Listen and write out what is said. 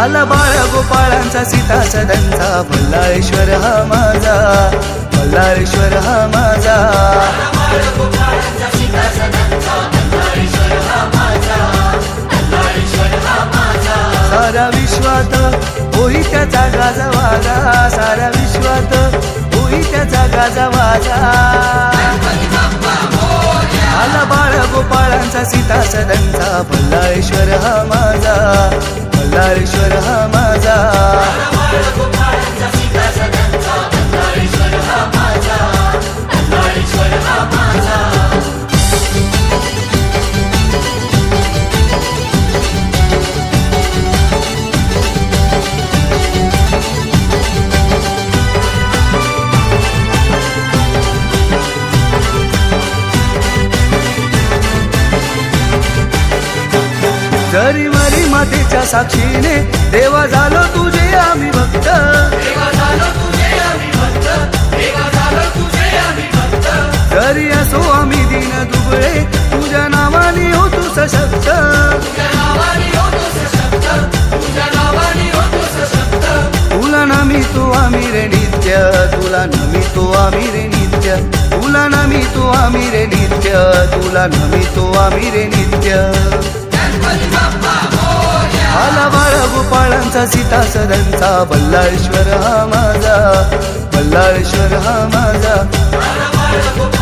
आला बाळ गोपाळांचा सीता सदनचा मल्लारेश्वर हा माझा मल्लारेश्वर हा माझा. सारा विश्वात होई त्याचा गाजवाजा सारा विश्वात होई त्याचा गाजवाजा आला बाळ गोपाळांचा सीता सदनचा मल्लाळेश्वर हा माझा. मल्लाळेश्वर हा जरी मरी मातेच्या साक्षीने देवा झालो तुझे आम्ही भक्त. जरी असो आम्ही दिन दुबळे तुझ्या नावाने हो तू सशक्त. तुला नामी तो आम्ही रे नित्य तुला नामी तो आम्ही रे नित्य. तुला नामी तो आम्ही रे नित्य तुला नामी तो आम्ही रे नित्य. माझा सीता सदनचा बल्लाळेश्वर हा माझा बल्लाळेश्वर हा माझा.